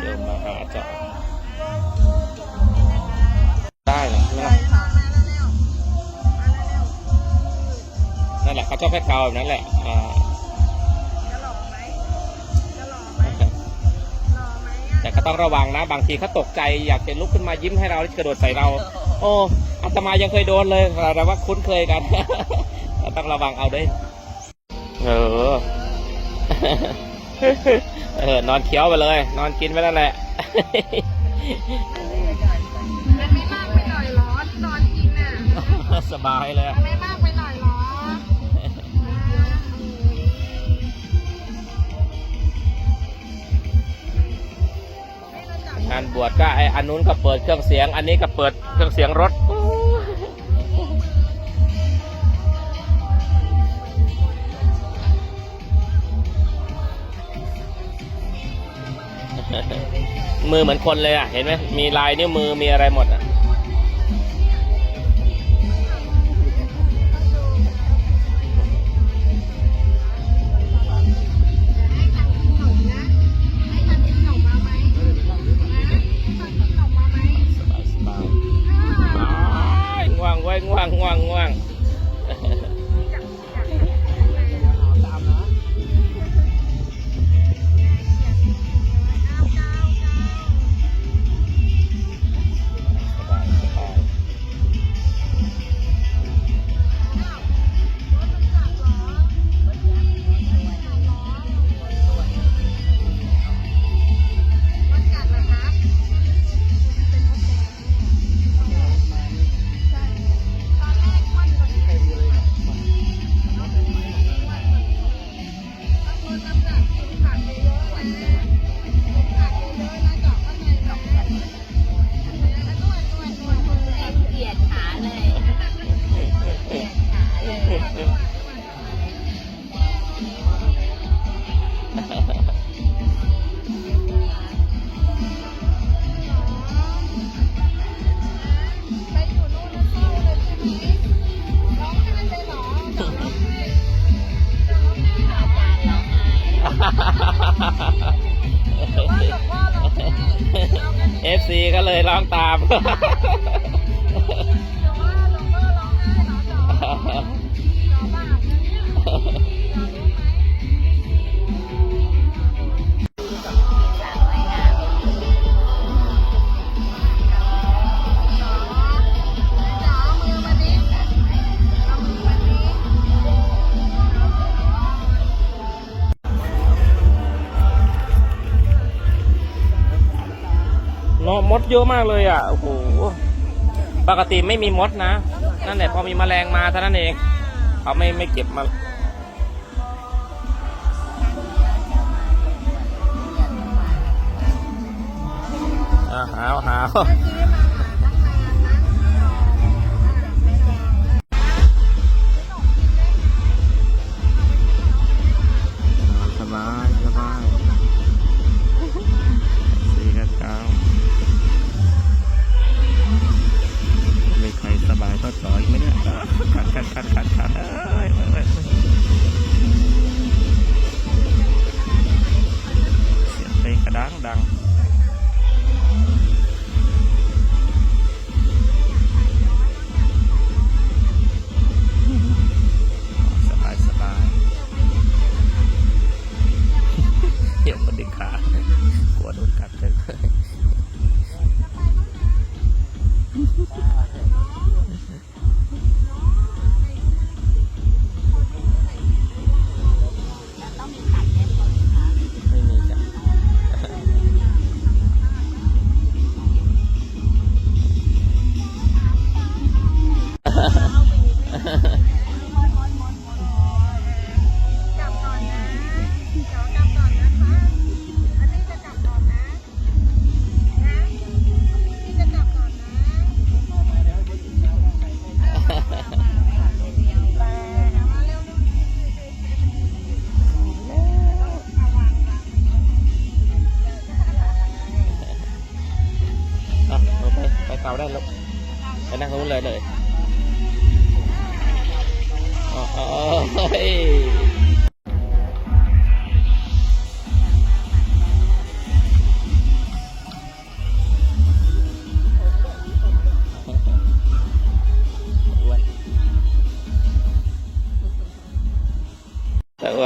เดินมาหาอาจาได้เหระนั่นแหละเขาชอบแห้เกาแบบนั้นแหละอ่าแต่ก็ต้องระวังนะ บางทีเขาตกใจอยากจะลุกขึ้นมายิ้มให้เรากระโดดใส่เรา โอ้อาตมายังเคยโดนเลยเราว่าคุ้นเคยกันต้องระวังเอาด้วยเออ เออนอนเคี้ยวไปเลย นอนกินไปนั่นแหละมันไม่มากไปหน่อยหรอนอนกินน่ะสบายเลยมันไม่มากไปหน่อยหรองานบวชก็ไออันนู้นก็เปิดเครื่องเสียง อันนี้ก็เปิดเครื่องเสียงรถ มือเหมือนคนเลยอะ เห็นไหมมีลายนิ้วมือมีอะไรหมดอะ เอากันดิเอฟซีก็เลยร้องตาม มดเยอะมากเลยอะ โอ้โห ปกติไม่มีมดนะ นั่นแหละพอมีแมลงมาเท่านั้นเองเขาไม่ไม่เก็บมาอ่าหาวหาว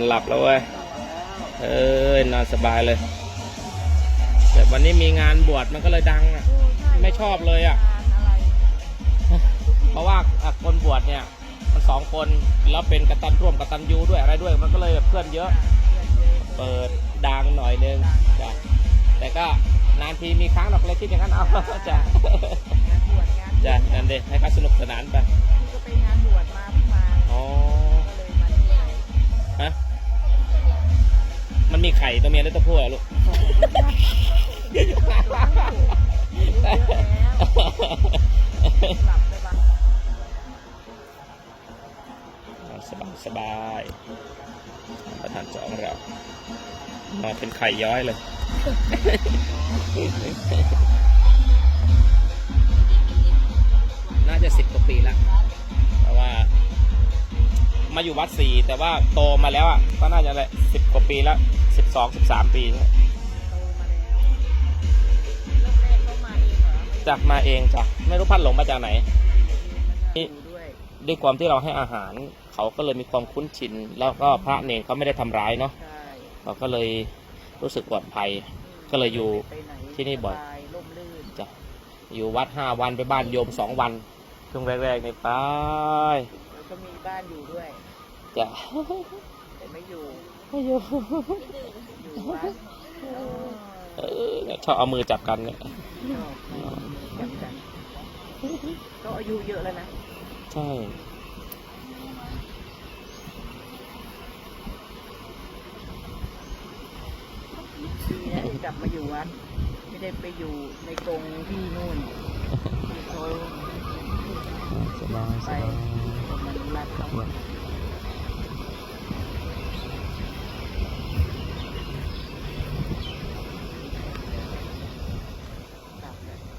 นหลับแล้วเว้ย เอ้ยนอนสบายเลย แต่วันนี้มีงานบวชมันก็เลยดังอะ ไม่ชอบเลยอะอะไรเพราะว่าอะคนบวชเนี่ย มันสองคนแล้วเป็นกตันร่วมกตันยูด้วยอะไรด้วย มันก็เลยแบบเพื่อนเยอะ เปิดดังหน่อยนึงจ้ะแต่ก็นานทีมีครั้งหรอกเลยคิดอย่างนั้นเอาจ้ะงานบวชงานจ้ะนั่นเด้ให้เขาสนุกสนานไปก็ไปงานบวชมาเพิ่งมาอ๋อก็เลยมานี่เลยฮะ มันมีไข่ตัวเมียและตัวผู้เหรอลูกเยอหลับไปบ้างสบายสบายประธานจองเรานอนเป็นไข่ย้อยเลยน่าจะสิบกว่าปีแล้วเพราะ มาอยู่วัดสี่แต่ว่าโตมาแล้วอะก็น่าจะสิบกว่าปีแล้วสิบสองสิบสามปีเนี่ยโตมาแล้วเริ่มแรกเขามาเองเหรอจากมาเองจ้ะไม่รู้พัดหลงมาจากไหนอยู่ด้วยด้วยความที่เราให้อาหาร เขาก็เลยมีความคุ้นชิน แล้วก็พระเนรเขาไม่ได้ทำร้ายเนาะใช่เราก็เลยรู้สึกปลอดภัย ก็เลยอยู่ไปไหนที่นี่บ่อยสาร่มรื่นจ้ะอยู่วัดห้าวันไปบ้านโยมสองวันช่วงแรกๆนี่ไปแล้ว ก็มีบ้านอยู่ด้วย จ้ะแต่ไม่อยู่ไม่อยู่อยู่วัดเออเออเนี่ยชอบเอามือจับกันเนี่ยชอบจับกันก็อายุเยอะแล้วนะใช่ดีนะที่กลับมาอยู่วัดไม่ได้ไปอยู่ในกรงที่นู่นที่เขาสบายสไปบาย มันรัดเขา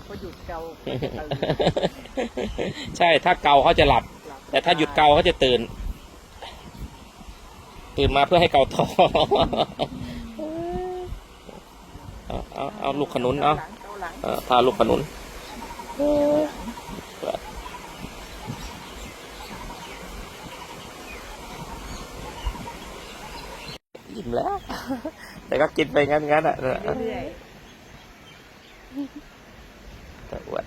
เขาหยุดเกาเขาจะตื่นใช่ถ้าเกาเขาจะหลับ แต่ถ้าหยุดเกาเขาจะตื่น ตื่นมาเพื่อให้เกาท้องเอาเอาลูกขนุนเอาหลังเกาหลังเออทาลูกขนุนยิ้มแล้ว แต่ ก็กินไปงั้นงั้นๆอะเออเรื่อยแต่อ้วน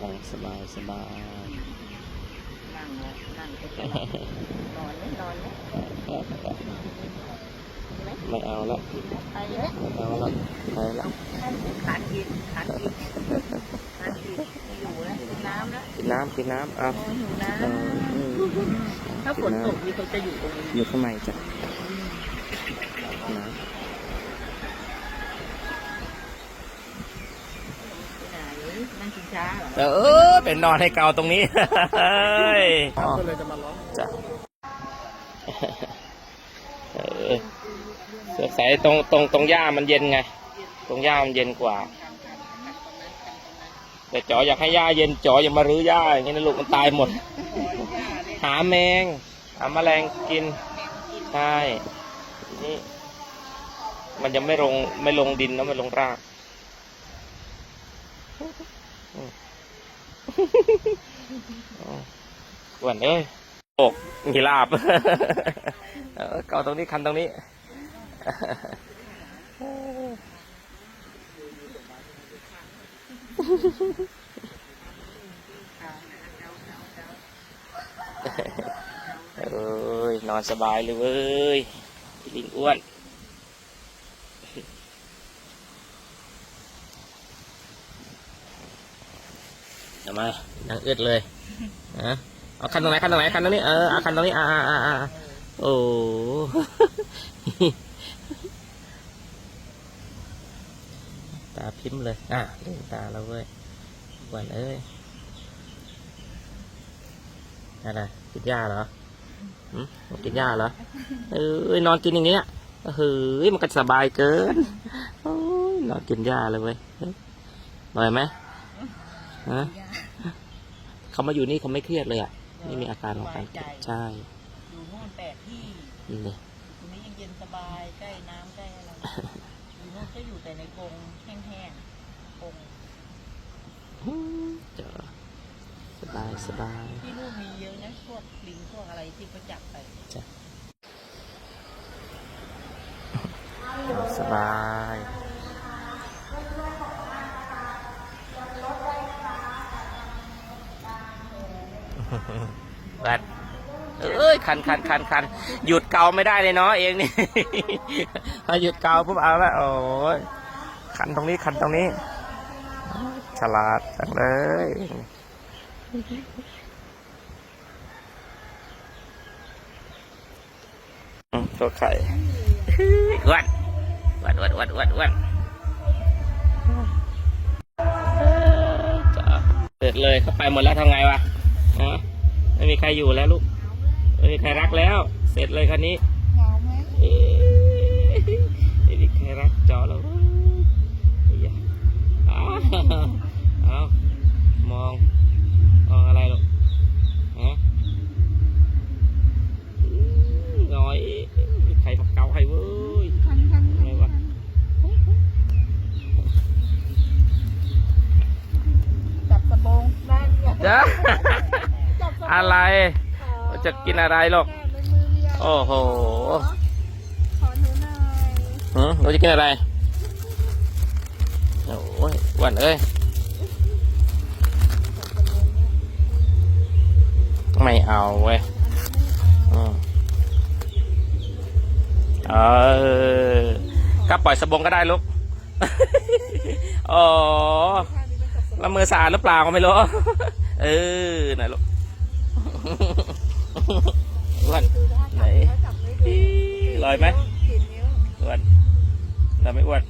นั่งสบายสบายๆนั่งแล้วนั่งก็จะหลับนอนไหมนอนไหมไม่เอาละไปแล้วไม่เอาละไปละ ขาดกินขาดกินขาดกินไม่อยู่แล้วกินน้ำแล้วกินน้ำกินน้ำเอาโอ้หิวน้เอออืมำถ้าฝนตกนี่เขาจะอยู่ตรงนี้อยู่ข้างในจ้ะน้ไหนนั่งกินช้าเหรอำเออ เป็นนอนให้เกาตรงนี้เฮ้ยก็เลยจะมาร้องจ้ะเออสงสัยตรงตรงตรงหญ้ามันเย็นไง ตรงหญ้ามันเย็นกว่า แต่จ๋ออยากให้หญ้าเย็นจ๋ออย่ามารื้อหญ้าอย่างนี้นะลูกมันตายหมด หาแมง หาแมลงกินใช่นี่มันยังไม่ลงไม่ลงดินแล้วไม่ลงรากอ้วนเอ้ยโอกมีลาบเกาตรงนี้คันตรงนี้ เอ้ยนอนสบายเลยเว้ยลิงอ้วนเอามนั่งเอื้อดเลยนะเอาคันตรงไหนคันตรงไหนคันตรงนี้เออเอาคันตรงนี้อ่าอ่าอ่าโอ้ ตาพิมพ์เลย อะลืมตาแล้วเว้ยอ้วันเอ้ย อะไรกินหญ้าเหรอหืมกินหญ้าเหรอ เอ้ยนอนกินอย่างเงี้ยเฮ้ยมันก็สบายเกินโอ้ยนอนกินหญ้าเลยเว้ยเฮ้ยอร่อยไหมฮะเขามาอยู่นี่เขาไม่เครียดเลยอะ ไม่มีอาการของการเครียดใช่ อยู่นู่นแปดที่นี่เลยตรงนี้ยังเย็นสบายใกล้น้ำใกล้อะไรอยู่นู่นก็ส่ในกรงแห้งๆกรงเจอสบายสบายที่ลูกมีเยอะนะพวกลิงพวกอะไรที่เขาจับไปสบายบัดเอ้ยคันคันคันคันหยุดเกาไม่ได้เลยเนาะเองนี่ถ้าหยุดเกาปุ๊บเอาละโอ้ยคันตรงนี้คันตรงนี้ ฉลาดจังเลยอืมตัวไข่อ้วนอ้วนอ้วนอ้วนอ้วนอ้วนจ้าเสร็จเลยเข้าไปหมดแล้วทำไงวะฮะไม่มีใครอยู่แล้วลูก ไม่มีใครรักแล้ว เสร็จเลยคันนี้เหงาไหมเอ๊ะไม่มีใครรักจอแล้วเฮ้ยอ้าว เอามอง มองอะไรลูกฮะอืมหน่อยใครมาเกาให้เว้ยคันคันอะไรวะจับสะบงได้เนี่ยจ้าจับสะบงอะไรอ๋อจะกินอะไรหรอกแม่ในมือเรียวโอ้โห ขอหนูหน่อยหืมเราจะกินอะไร โอ้ยอ้วันเอ้ยไม่เอาเว้ยอืมเออก็ปล่อยสบงก็ได้ลูกอ๋อท่านี้เป็นจับสะบงแล้วมือสะอาดหรือเปล่าก็ไม่รู้ เออไหนลูกอ้วนดูท่าไหนจับแล้วจับไม่ดูลอยไหมกินนิ้วอ้วนเราไม่อ้วนกิน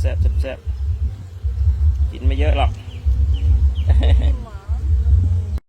แซ่บแซ่บกินไม่เยอะหรอก